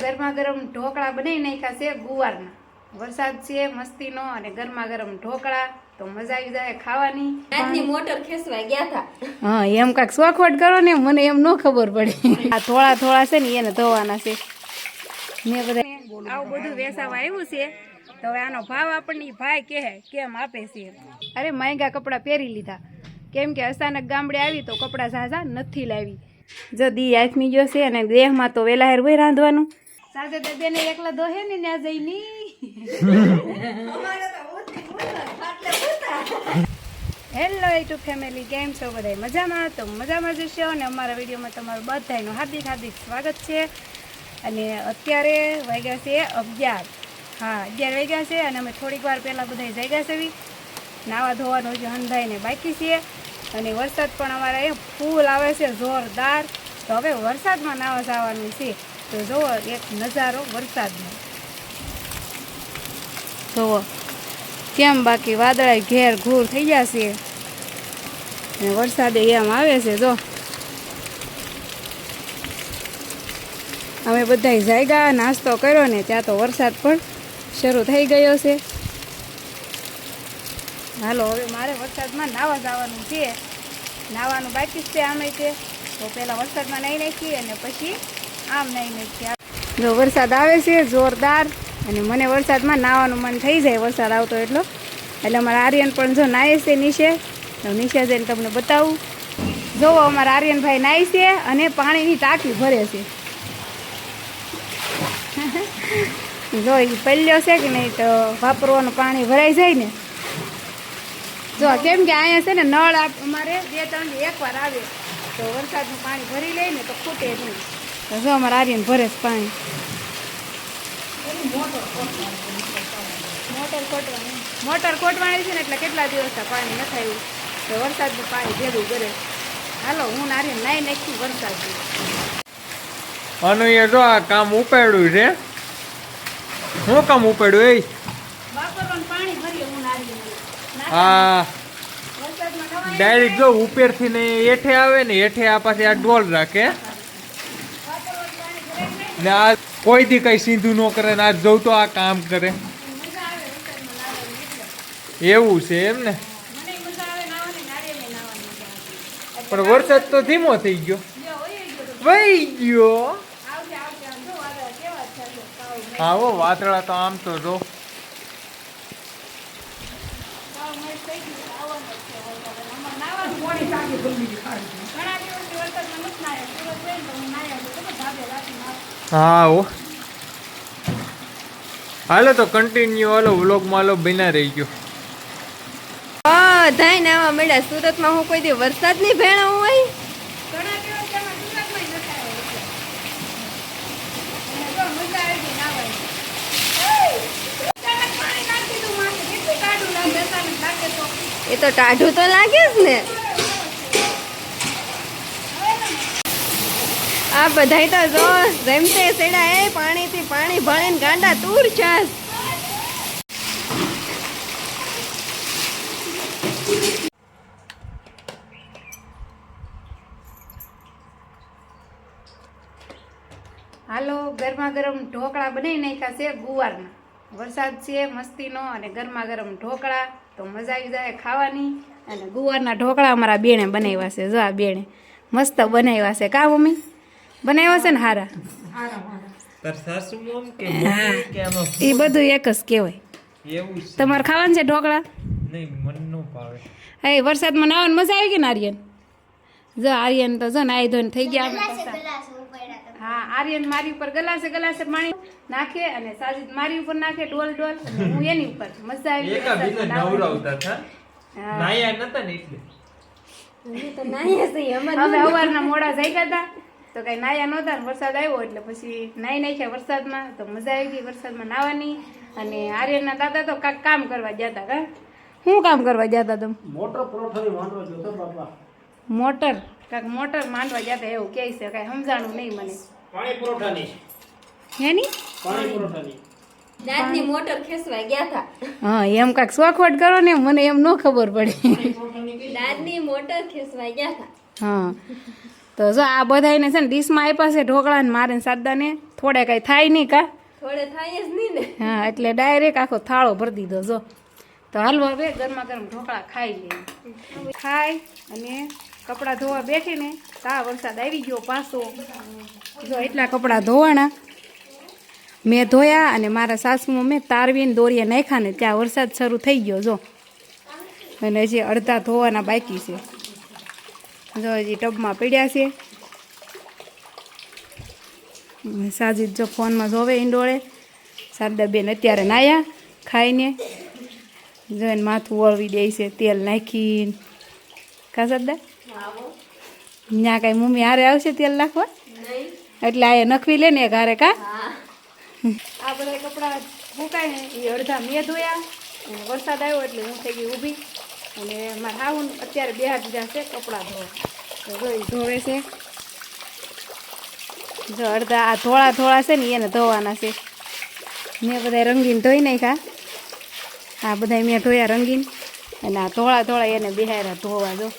ગરમા ગરમ ઢોકળા બનાવી નાખ્યા છે ગુવારના. વરસાદ છે મસ્તીનો અને ગરમા ગરમ ઢોકળા તો મજા આવી જાય ખાવાની. આજની મોટર ખેંચવા ગયા હતા હા એમ કાંઈક શોખવટ કરો ને મને એમ ન ખબર પડે. આ થોડા થોડા છે ને એને ધોવાના છે. મેં બધા આવું બધું વેસાવા આવ્યું છે. તો હવે આનો ભાવ આપણને ભાઈ કહે કેમ આપે છે? અરે મહેંગા કપડાં પહેરી લીધા. કેમ કે અચાનક ગામડે આવી તો કપડાં ઝાઝા નથી લાવી. જો દી આથમી ગયો છે અને દેહમાં તો વેલા હેર હોય રાંધવાનું. સાથે બેને એકલા દોહે ને ત્યાં જઈને હેલો યુટ્યુબ ફેમિલી કેમ છો બધા મજામાં? તો મજામાં જશો અને અમારા વિડીયોમાં તમારું બધાનું હાર્દિક હાર્દિક સ્વાગત છે. અને અત્યારે વાગ્યા છે અગિયાર. હા અગિયાર વાગ્યા છે અને અમે થોડીક વાર પહેલાં બધા જાગ્યા છે. નાવા ધોવાનું હજી હંધાઈને બાકી છે. અને વરસાદ પણ અમારે અહીંયા ફૂલ આવે છે, જોરદાર. તો હવે વરસાદમાં નાવા જવાનું છે. તો જુઓ એક નજારો વરસાદનો. જુઓ, કેમ બાકી વાદળા ઘેર ઘૂર થઈ ગયા છે. અને વરસાદે એમ આવે છે, જો. અમે બધા જાયગા, નાસ્તો કર્યો ને ત્યાં તો વરસાદ પણ શરૂ થઈ ગયો છે. હાલો, હવે મારે વરસાદમાં નાવા જવાનું છે. નાવાનું બાકી જ છે આમે છે. તો પહેલાં વરસાદમાં નાહી નાખીએ અને પછી આમ નાહી નાખીએ. જો વરસાદ આવે છે, જોરદાર, અને મને વરસાદમાં નાહવાનું મન થઈ જાય, વરસાદ આવતો એટલો. એટલે અમારા આર્યન પણ જો નાહે છે નીચે, તો નીચે જઈને તમને બતાવું. જોવો, અમારા આર્યનભાઈ નાહી છે અને પાણીની ટાંકી ભરે છે. જો એ પલ્યો છે કે નહીં, તો વાપરવાનું પાણી ભરાઈ જાય ને. જો, કેમ કે અહીંયા છે ને નળ અમારે બે ત્રણ એકવાર આવે. તો વરસાદનું પાણી ભરી લે ને તો ખૂટે નહીં. તો જો, અમારે આર્યન ભરે છે પાણી. મોટર કોટવાની. મોટર કોટવાણી છે ને એટલે કેટલા દિવસ પાણી નથી આવ્યું. તો વરસાદનું પાણી ભેગું કરે. હાલો, હું નારિયેળ નાઈ નાખી વરસાદ. એ જો આ કામ ઉપાડ્યું છે. શું કામ ઉપાડ્યું એ વાપરવાનું પાણી ભરીએ હું નારિયેળ આ ડાયરેક્ટ જો ઉપરથી ને હેઠે આવે ને એઠે આ પાસે આ ડોલ રાખે. ને આ કોઈ દી કઈ સીધું ન કરે ને આ જવું તો આ કામ કરે. એવું છે એમ ને? પણ વરસાદ તો ધીમો થઈ ગયો. વહી ગયો. આવો વાદળા તો આમ તો જો કાળું મેઘ થઈ ગયું, આવવાનું જ છે વરસાદ. અને અમારે નાહવાનું મોડી ટાંકી ભરી દીધી ખાલી. ઘણા દિવસથી વરસાદમાં નથી નાહ્યા. સુરત હોય ને તો હું ઓ હાલો તો કન્ટિન્યુ હાલો વ્લોગમાં હાલો બના રહી ગયો બધાય નાવા મળ્યા. સુરતમાં હું કોઈ દી વરસાદ નહીં ભેણા હોય? આવી ગઈ પાણી. એ તો ટાઢું તો લાગે જ ને. આ બધાય તો જો જેમતે સેડા એ પાણીથી પાણી ભળીને ગાંડા તૂર છાસ હાલો ગરમા ગરમ ઢોકળા બનાવી નાખ્યા છે ગુવારના વરસાદ છે, મસ્તીનો અને ગરમા ગરમ ઢોકળા, તો મજા આવી જાય ખાવાની. અને ગુવારના ઢોકળા અમારા બેણે બનાવ્યા છે, જો આ બેણે મસ્ત બનાવ્યા છે. કા મમ્મી? બનાવ્યા છે ને હારા? એ બધું એક જ કહેવાય. તમારે ખાવાનું છે ઢોકળા? ભાવે. એ વરસાદમાં નાવાની મજા આવી ગઈ ને આર્યન? જો આર્યન તો જો નાઈ ધોઈને થઈ ગયા હા આર્યન મારી ઉપર ગલાસે ગલાસે પાણી નાખે અને સાજિદ મારી ઉપર નાખે ડોલ ડોલ. હું એની ઉપર. મજા આવી ગઈ એકા બીજા નવરાવતા હતા હા. નાયા નતા ને એટલે? હવે સવારના મોડા જાગ્યા હતા. તો કઈ નાયા નહોતા ને વરસાદ આવ્યો એટલે પછી નાઈ નાખ્યા વરસાદમાં તો મજા આવી ગઈ વરસાદમાં નાવાની. અને આર્યના દાદા તો કાંઈક કામ કરવા ગયા હતા કા? શું કામ કરવા ગયા હતા તમે? મોટર જોતો બાપા. મોટર? કાંઈક મોટર માંડવા ગયા હતા એવું કહે છે કાંઈ સમજાણું નહીં મને. પાણી પરોઠાની. હેની? પાણી પરોઠાની. આજની મોટર ખેંચવા ગયા હતા હા એમ કાંઈક શોખવટ કરો ને મને એમ ન ખબર પડે. દાદની મોટર ખેંચવા ગયા હતા હા. તો જો આ બધાને છે ને ડીશમાં આપ્યા છે ઢોકળા ને મારે ને સાદાને થોડે કાંઈ થાય નહીં કા? થોડે થાય જ નહીં ને. હા એટલે ડાયરેક્ટ આખો થાળો ભરી દીધો જો. તો હાલો હવે ગરમા ગરમ ઢોકળા ખાઈ લઈએ. ખાઈ અને કપડાં ધોવા બેઠીને તા વરસાદ આવી ગયો પાછો. જો એટલા કપડાં ધોવાના. મેં ધોયા અને મારા સાસુમાં મેં તારવીને દોરીએ નાખ્યા ને ત્યાં વરસાદ શરૂ થઈ ગયો જો. અને હજી અડધા ધોવાના બાકી છે. જો હજી ટબમાં પડ્યા છે. સાજીદ જો ફોનમાં જોવે ઈંડોળે શારદાબેન અત્યારે નાયા ખાઈને. જોઈને માથું વળવી દે છે, તેલ નાખીને. કા શારદા? ત્યાં કાંઈ મમ્મી હારે આવશે તેલ નાખવા? એટલે આ નખવી લે ને હારે કા? આ બધા કપડાં મૂકાય ને એ અડધા મેં ધોયા. વરસાદ આવ્યો એટલે હું થઈ ગઈ ઊભી. અને મારા હાઉન અત્યારે બે હાથ છે કપડાં ધોવે. છે. જો અડધા આ ધોળા ધોળા છે ને એને ધોવાના છે. મેં બધા રંગીન ધોઈ નાખ્યા. આ બધા મેં ધોયા રંગીન. અને આ ધોળા ધોળા એને બિહાર્યા ધોવા જો.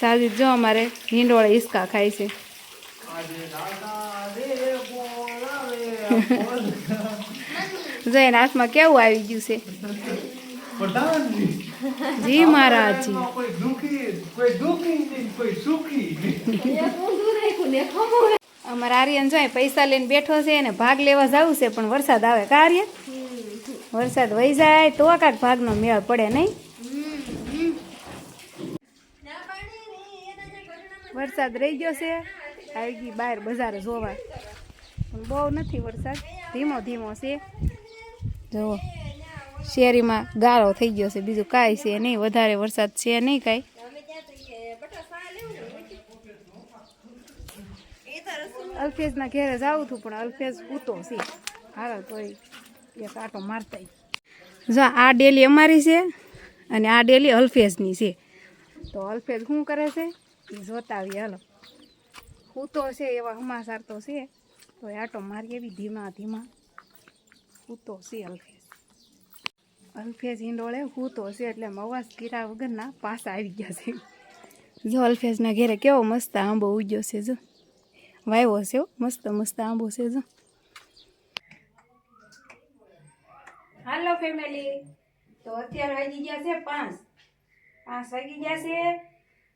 સાજી જો અમારે હિંડોળે હિસકા ખાય છે. જો એના હાથમાં કેવું આવી ગયું છે? જી મહારાજજી અમારા આર્યન જોઈએ પૈસા લઈને બેઠો છે અને ભાગ લેવા જવું છે, પણ વરસાદ આવે કા આર્યન? વરસાદ વહી જાય તો કાંક ભાગનો મેળ પડે નહીં? વરસાદ રહી ગયો છે. આવી ગઈ બહાર બજાર જોવા. બહુ નથી વરસાદ. ધીમો ધીમો છે. જુઓ. શેરીમાં ગાળો થઈ ગયો છે. બીજું કાંઈ છે નહીં. વધારે વરસાદ છે નહીં કાંઈ. અલ્ફેઝના ઘેરે જાવું હતું, પણ અલ્ફેઝ પૂતો છે. હાલો તોય એક આટો મારતા જો, આ ડેલી અમારી છે અને આ ડેલી અલ્ફેઝની છે. તો અલ્ફેઝ શું કરે છે? એ જોતા આવીએ. હાલો. ઉતો છે એવા હમાસાર તો છે. તો એ આટો મારી એવી ધીમા ધીમા. ઉતો છે અલ્ફેઝ અલ્ફેઝ હિંડોળે હૂતો છે એટલે અવાજ કીરા વગરના પાસા આવી ગયા છે. જો અલ્ફેઝના ઘેરે કેવો મસ્ત આંબો ઉગ્યો છે જો. વાવ્યો છે હો, મસ્ત મસ્ત આંબો છે જો. હાલો ફેમિલી તો અત્યારે વાગી ગયા છે પાંચ. પાંચ વાગી ગયા છે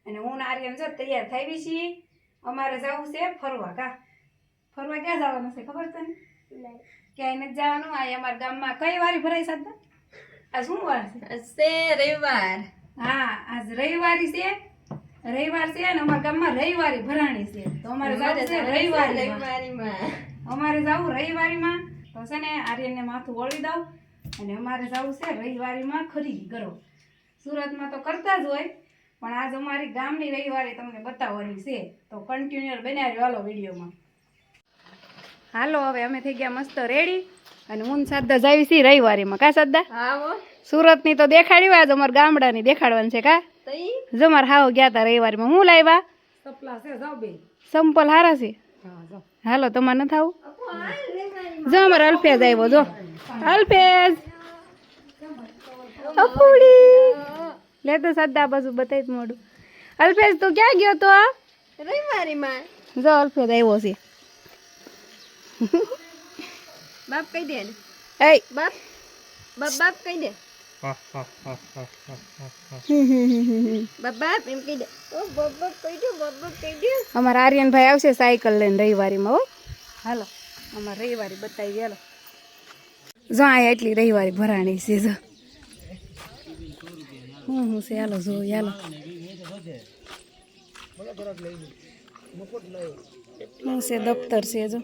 અને હું ને એમ જો તૈયાર થઈ છીએ. અમારે જવું છે ફરવા કા? ફરવા ક્યાં જવાનું છે ખબર તને? ક્યાંય નથી જવાનું? આ અમારા ગામમાં કઈ વારી ભરાય સાધન આ શું વાર છે? રવિવાર. હા આજ રવિવારી છે. રવિવાર છે અને અમારા ગામમાં રવિવારી ભરાણી છે. તો અમારે જવું છે રવિવારી રવિવારીમાં. અમારે જવું રવિવારીમાં. તો છે ને આર્યનને માથું વળી દઉં અને અમારે જવું છે રવિવારીમાં ખરીદી કરો સુરતમાં તો કરતા જ હોય પણ આજ અમારી ગામની રવિવારી તમને બતાવવાની છે. તો કન્ટિન્યુઅર બનાવ્યો હાલો વિડીયોમાં. હાલો હવે અમે થઈ ગયા મસ્ત રેડી અને હું ને સાદા જાવી છીએ રવિવારીમાં. કા સાદા સુરતની સુરતની તો દેખાડ્યું આજ અમારા ગામડાની દેખાડવાની છે કા? જો મારે હાવ ગયા હતા રવિવારીમાં. હું લાવ્યા સંપલ હારા છે. હાલો તમારે ન થાવું જો અમારે અલ્ફેઝ આવ્યો જો. અલ્ફેઝ અપુડી લે તો સદ્દા બાજુ બતાવી મોડું અલ્ફેજ તું ક્યાં ગયો તો રવિવારીમાં. જો અલ્ફેઝ આવ્યો છે. બાપ કહી દે એ એય બાપ બાપ બાપ કહી દે બાપ બાપ એમ કહી દે ઓ બાપ બાપ કહી દે બાપ બાપ કહી દે અમારા આર્યનભાઈ આવશે સાયકલ લઈને રવિવારીમાં હો. હાલો. અમારે રવિવારી બતાવી હાલો જો આ એટલી રવિવારી ભરાણી છે જો. હું હું છે હાલો જો હાલો. હું છે દફતર છે જો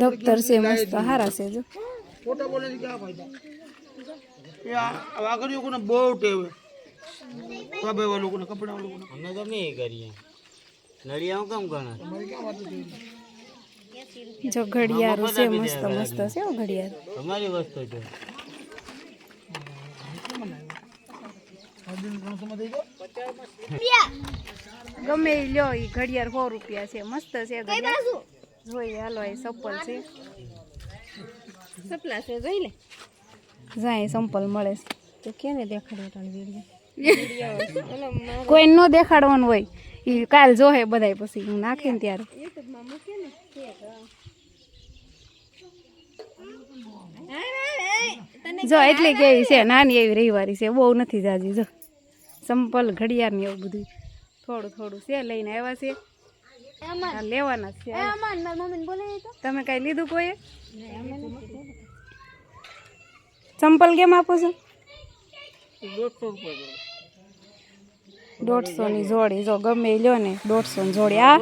દફતર છે મસ્ત હારા છે જો ખોટા બોલે ક્યાં ફાયદા એ આ વાઘરીઓ કોને બહુ ટેવે બાબે વાળા લોકોને કપડા લોકોને અમે તો નહીં કરીએ નડિયા કામ ગણે જો ઘડિયાળું છે મસ્ત મસ્ત છે હો ઘડિયાળ તમારી વસ્તુ છે ગમે લ્યો એ ઘડિયાળ સો રૂપિયા છે. મસ્ત છે જોઈએ હાલો એ ચપ્પલ છે. સપલા છે જોઈ લે. જાય સંપલ મળે છે. તો કેને તને વીડિયો કોઈ ન દેખાડવાનું હોય. એ કાલ જોહે બધાય પછી. હું નાખીને ત્યારે. યુટ્યુબમાં મૂકે ને કે તને જો એટલી કેવી છે નાની એવી રવિવારી છે. બહુ નથી જાજી જો. સંપલ ઘડિયાળ ને એવું બધું થોડું થોડું છે લઈને આવ્યા છે. લેવાના છે. તમે કઈ લીધું કોઈ ચંપલ કેમ આપો છો? દોઢસો ની જોડી જો ગમે લ્યો ને દોઢસો ની જોડી. આ?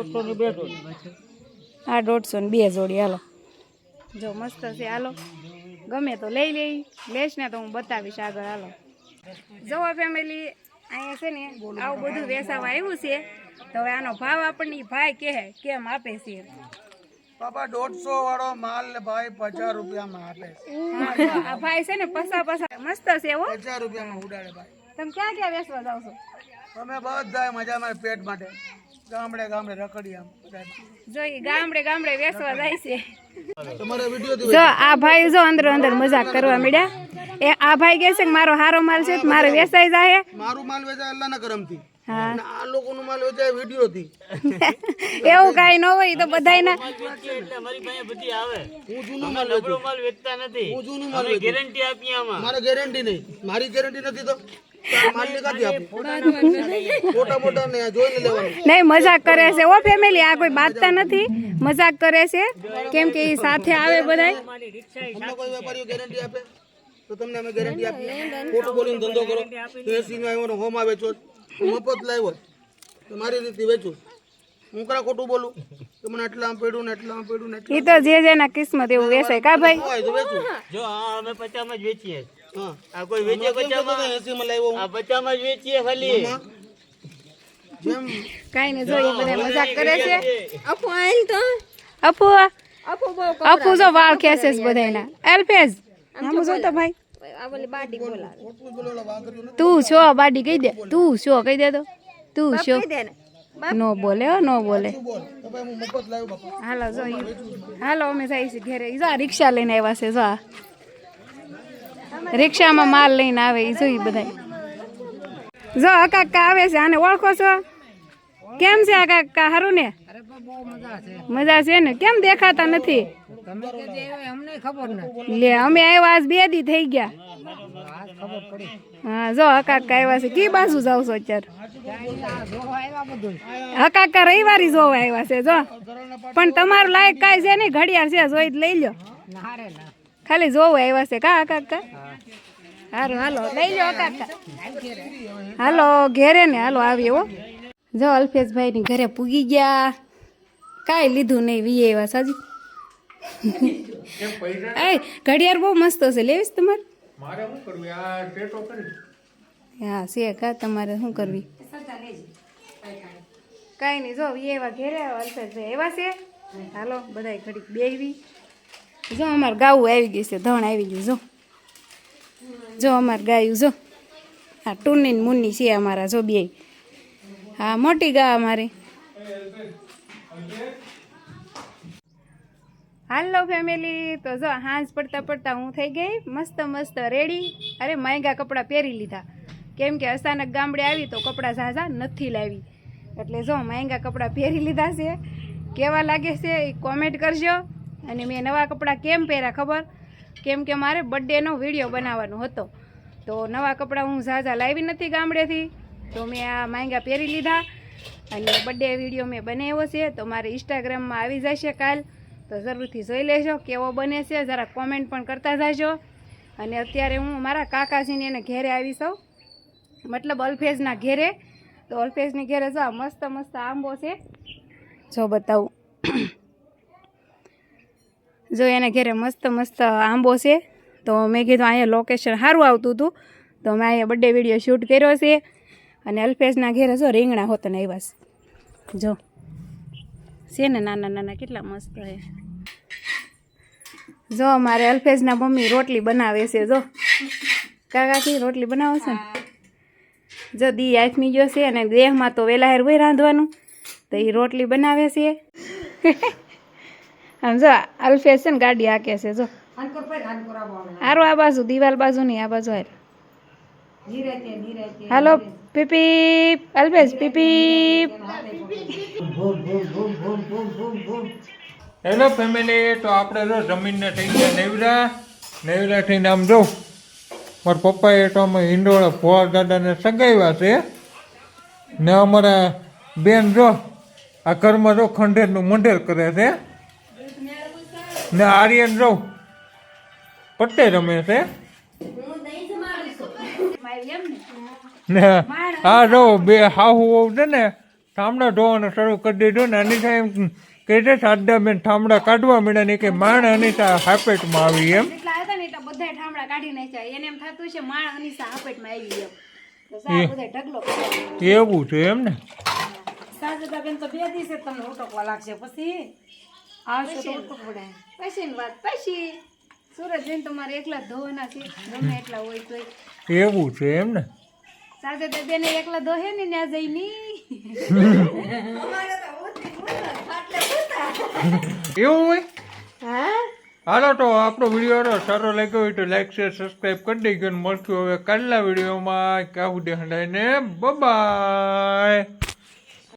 આ દોઢસો ની બે જોડી હાલો. જો મસ્ત છે હાલો. ગમે તો લઈ લઈ લેશ ને તો હું બતાવીશ આગળ હાલો. જવો ફેમિલી અહીંયા છે ને આવું બધું વેસાવા આવ્યું છે. તો હવે આનો ભાવ આપણને ભાઈ કહે કેમ આપે છે બાપા દોઢસો વાળો માલ ભાઈ પચાસ રૂપિયામાં આપે આ ભાઈ છે ને પસા પસા મસ્ત છે હો. પચાસ રૂપિયામાં ઉડાડે ભાઈ. તમે ક્યાં ક્યાં વેસવા જાવ છો? અમે બધા મજામાં પેટ માટે. ગામડે ગામડે રખડી જોઈ ગામડે ગામડે વેસવા જાય છે. જો આ ભાઈ જો અંદર અંદર મજાક કરવા મળ્યા એ આ ભાઈ કહે છે કે મારો હારો માલ છે તો મારે વેસાઈ જાય મારું માલ વેચાય અલ્લાહના કરમથી. હા. આ લોકોનું માલ વેચાય વિડીયોથી. એવું કઈ ન હોય તો બધાયના એટલે પાસે બધી આવે. હું જૂનું માલ નબળો વેચું. માલ વેચતા નથી. હું જૂનું માલ વેચું. ગેરંટી આપી આમાં. મારે ગેરંટી નહીં. મારી ગેરંટી નથી તો નહીં મજાક કરે છે. ઓ ફેમિલી આ કોઈ બાંધતા નથી. મજાક કરે છે. કેમ કે એ સાથે આવે બધાય. તમને કોઈ વેપારીઓ ગેરંટી આપે તો તમને અમે ગેરંટી આપીએ. ખોટું બોલીને ધંધો કરો. એસી માં આવ્યો ને હોમાં વેચો હું મફત લાવ્યો તો મારી રીતે વેચું. હું કરા ખોટું બોલું? કે મને એટલા પડ્યું ને એટલા પડ્યું ને એટલા એ તો જે જેના કિસ્મત એવું વેસાય કા ભાઈ? હોય તો વેચું. જો આ અમે પચામાં જ વેચીએ. હા. આ કોઈ વેચે પચામાં? એસી માં લાવ્યો આ પચામાં જ વેચીએ ખાલી. જેમ કાંઈ નહીં જો એ બધા મજાક કરે છે. અપુ આઈલ તો? અપુ અપુ બહુ અપુ જો વાળ ખેંચે છે બધાયના. એલ્ફેઝ આમ જો તો ભાઈ છો બાડી કહી દે. તું છો કહી દે તો. તું છો ને. બોલે હો નો બોલે. બોલ? તો ભાઈ હું મફત લાવ્યો બાપા. હાલો જો હાલો અમે જાય છે ઘરે. જો આ રિક્ષા લઈને આવ્યા છે જો આ. રિક્ષામાં માલ લઈને આવે એ જોઈ બધા જો આ કાકા આવે છે આને ઓળખો છો? કેમ છે આ કાકા? હારું ને? મજા છે ને? કેમ દેખાતા નથી? લે, અમે આવ્યા બે દી થઈ ગયા. હા, જો હકાકા આવ્યા છે. કી બાજુ જાવ છો અત્યારે? હકાકા કાકા રવિવારી જોવા આવ્યા છે, જો. પણ તમારું લાયક કાંઈ છે નહીં? ઘડિયાળ છે, જોઈ જ લઈ લો. ખાલી જોવું આવ્યા છે. કા હકાકા? હારું, હાલો. લઈ લો હકાકા. હાલો, ઘેરે ને હાલો આવીએ હો. જો અલ્ફેશભાઈ ની ઘરે પૂગી ગયા. કાંઈ લીધું નહીં વીએ એવા સાજી. એ ઘડિયાળ બહુ મસ્ત હશે લેવીશ તમારે? મારે શું કરવું? આ ટેટો કરી હા છે કા તમારે શું કરવી? કાંઈ નહીં જો વીએ એવા ઘેરે અલ્ફેશભાઈ એવા છે? હાલો બધાય ઘડીક બેવી જો અમારે ગાવું આવી ગયું છે ધણ આવી ગયું જો. જો અમારે ગાયું જો. હા ટુની મુન્ની છે અમારા જો બે હા મોટી ગા અમારી. હાલો ફેમિલી તો જો, હાંજ પડતા પડતા હું થઈ ગઈ. મસ્ત મસ્ત રેડી અરે મહેંગા કપડાં પહેરી લીધા. કેમ કે અચાનક ગામડે આવી તો કપડાં ઝાઝા નથી લાવી. એટલે જો મહેંગા કપડાં પહેરી લીધા છે. કેવા લાગે છે એ કોમેન્ટ કરજો. અને મેં નવા કપડાં કેમ પહેર્યા ખબર? કેમ કે મારે બર્થડેનો વીડિયો બનાવવાનો હતો. તો નવા કપડાં હું ઝાઝા લાવી નથી ગામડેથી. તો મેં આ મહેંગા પહેરી લીધા. અને બર્થડે વીડિયો મેં બનાવ્યો છે. તો મારે ઇન્સ્ટાગ્રામમાં આવી જશે કાલ. તો જરૂરથી જોઈ લેજો, કેવો બને છે જરા કોમેન્ટ પણ કરતા જાજો. અને અત્યારે હું મારા કાકાજીને એને ઘેરે આવી છું મતલબ અલ્ફેઝના ઘેરે. તો અલ્ફેઝની ઘેરે જો મસ્ત મસ્ત આંબો છે. જો બતાવું. જો એને ઘેરે મસ્ત મસ્ત આંબો છે. તો મેં કીધું અહીંયા લોકેશન સારું આવતું હતું. તો મેં અહીંયા બર્થડે વીડિયો શૂટ કર્યો છે. અને અલ્ફેઝના ઘેરે જો રીંગણા હોત ને આવ્યા છે. જો. છે ને નાના નાના કેટલા મસ્ત છે. જો અમારે અલ્ફેઝના મમ્મી રોટલી બનાવે છે જો. કાકાથી રોટલી બનાવો છે ને? જો દી આથમી ગયો છે અને દેહમાં તો વેલા હેર હોય રાંધવાનું તો એ રોટલી બનાવે છે. આમ જો અલ્ફેશ છે ને ગાડી હાકે છે જો. હારું આ બાજુ દિવાલ બાજુ નહીં આ બાજુ હાલ. હાલો P P Alpesh P P hello family તો આપણે જો જમીનને થઈ ગયા નેવરા. નેવરા થઈને આમ જો, મારા પપ્પાએ તો અમે હિંડોળા ફોર દાદાને સગાવ્યા છે. ને અમારા બેન જો, આ ઘરમાં જો ખંડેરનું મંડેર કરે છે. ને આર્યન જો પટ્ટે રમે છે. ને આ જો બે હાહુ વહુ છે ને ઠામડા ધોવાનું શરૂ કરી દીધું ને અનિતા એમ કહે છે સાડા બેન ઠામડા કાઢવા મળ્યા ને કે માણ અનિતા હાપેટમાં આવી એમ. બધા ઠામડા કાઢી નાખ્યા એને એમ થતું છે માણ અનીસા હાપેટમાં આવી એમ. તો સા બધા ઢગલો કર્યો. એવું છે એમ ને? સાજદાબેન તો બે દિવસે તમને ઉટકવા લાગશે. પછી? આવશે તો ઉટક પડે. પછી વાત પછી. સુરત જઈને તમારે એકલા ધોવાના છે. ગમે એટલા હોય એવું છે એમ ને? સાથે તો બેને એકલા દોહે ને ત્યાં ની. એવું હોય? હાલો તો આપણો વીડિયો સારો લાગ્યો હોય તો લાઈક શેર સબસ્ક્રાઈબ કરી દેજો અને મળશું હવે કાલના વિડીયોમાં. ક્યાં સુધી હંડાઈને બાય